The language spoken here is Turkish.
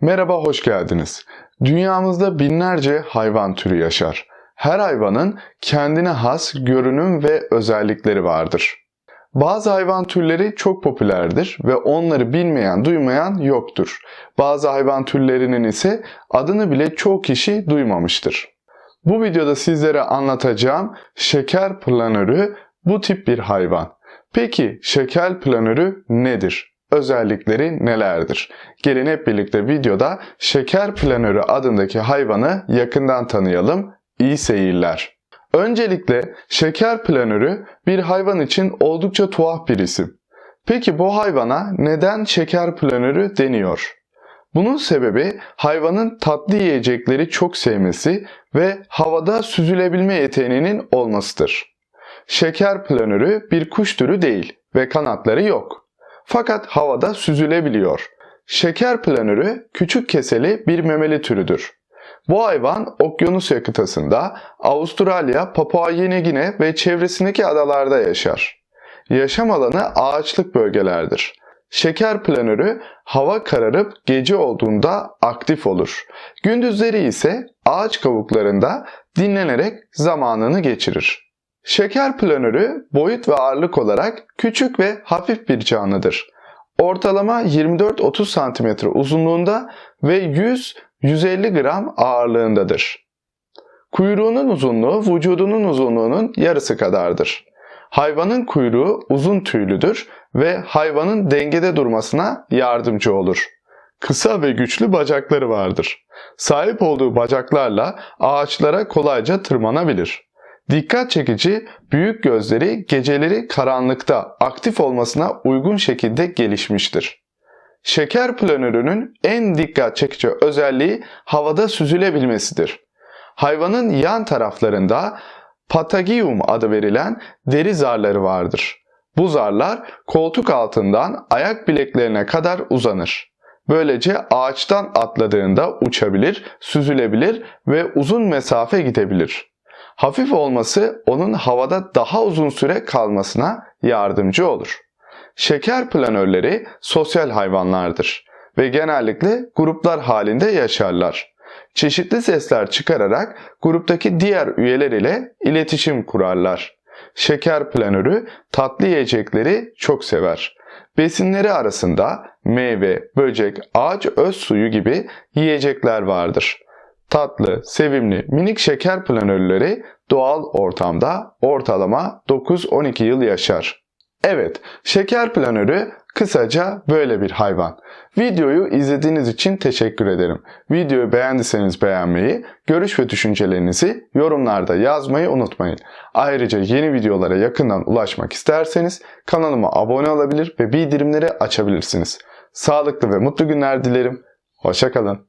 Merhaba, hoş geldiniz. Dünyamızda binlerce hayvan türü yaşar. Her hayvanın kendine has görünüm ve özellikleri vardır. Bazı hayvan türleri çok popülerdir ve onları bilmeyen, duymayan yoktur. Bazı hayvan türlerinin ise adını bile çoğu kişi duymamıştır. Bu videoda sizlere anlatacağım şeker planörü bu tip bir hayvan. Peki şeker planörü nedir? Özellikleri nelerdir? Gelin hep birlikte videoda şeker planörü adındaki hayvanı yakından tanıyalım. İyi seyirler. Öncelikle şeker planörü bir hayvan için oldukça tuhaf bir isim. Peki bu hayvana neden şeker planörü deniyor? Bunun sebebi hayvanın tatlı yiyecekleri çok sevmesi ve havada süzülebilme yeteneğinin olmasıdır. Şeker planörü bir kuş türü değil ve kanatları yok. Fakat havada süzülebiliyor. Şeker planörü küçük keseli bir memeli türüdür. Bu hayvan Okyanusya kıtasında, Avustralya, Papua Yeni Gine ve çevresindeki adalarda yaşar. Yaşam alanı ağaçlık bölgelerdir. Şeker planörü hava kararıp gece olduğunda aktif olur. Gündüzleri ise ağaç kavuklarında dinlenerek zamanını geçirir. Şeker planörü boyut ve ağırlık olarak küçük ve hafif bir canlıdır. Ortalama 24-30 cm uzunluğunda ve 100-150 gram ağırlığındadır. Kuyruğunun uzunluğu vücudunun uzunluğunun yarısı kadardır. Hayvanın kuyruğu uzun tüylüdür ve hayvanın dengede durmasına yardımcı olur. Kısa ve güçlü bacakları vardır. Sahip olduğu bacaklarla ağaçlara kolayca tırmanabilir. Dikkat çekici büyük gözleri geceleri karanlıkta aktif olmasına uygun şekilde gelişmiştir. Şeker planörünün en dikkat çekici özelliği havada süzülebilmesidir. Hayvanın yan taraflarında patagium adı verilen deri zarları vardır. Bu zarlar koltuk altından ayak bileklerine kadar uzanır. Böylece ağaçtan atladığında uçabilir, süzülebilir ve uzun mesafe gidebilir. Hafif olması onun havada daha uzun süre kalmasına yardımcı olur. Şeker planörleri sosyal hayvanlardır ve genellikle gruplar halinde yaşarlar. Çeşitli sesler çıkararak gruptaki diğer üyeler ile iletişim kurarlar. Şeker planörü tatlı yiyecekleri çok sever. Besinleri arasında meyve, böcek, ağaç öz suyu gibi yiyecekler vardır. Tatlı, sevimli, minik şeker planörleri doğal ortamda ortalama 9-12 yıl yaşar. Evet, şeker planörü kısaca böyle bir hayvan. Videoyu izlediğiniz için teşekkür ederim. Videoyu beğendiyseniz beğenmeyi, görüş ve düşüncelerinizi yorumlarda yazmayı unutmayın. Ayrıca yeni videolara yakından ulaşmak isterseniz kanalıma abone olabilir ve bildirimleri açabilirsiniz. Sağlıklı ve mutlu günler dilerim. Hoşçakalın.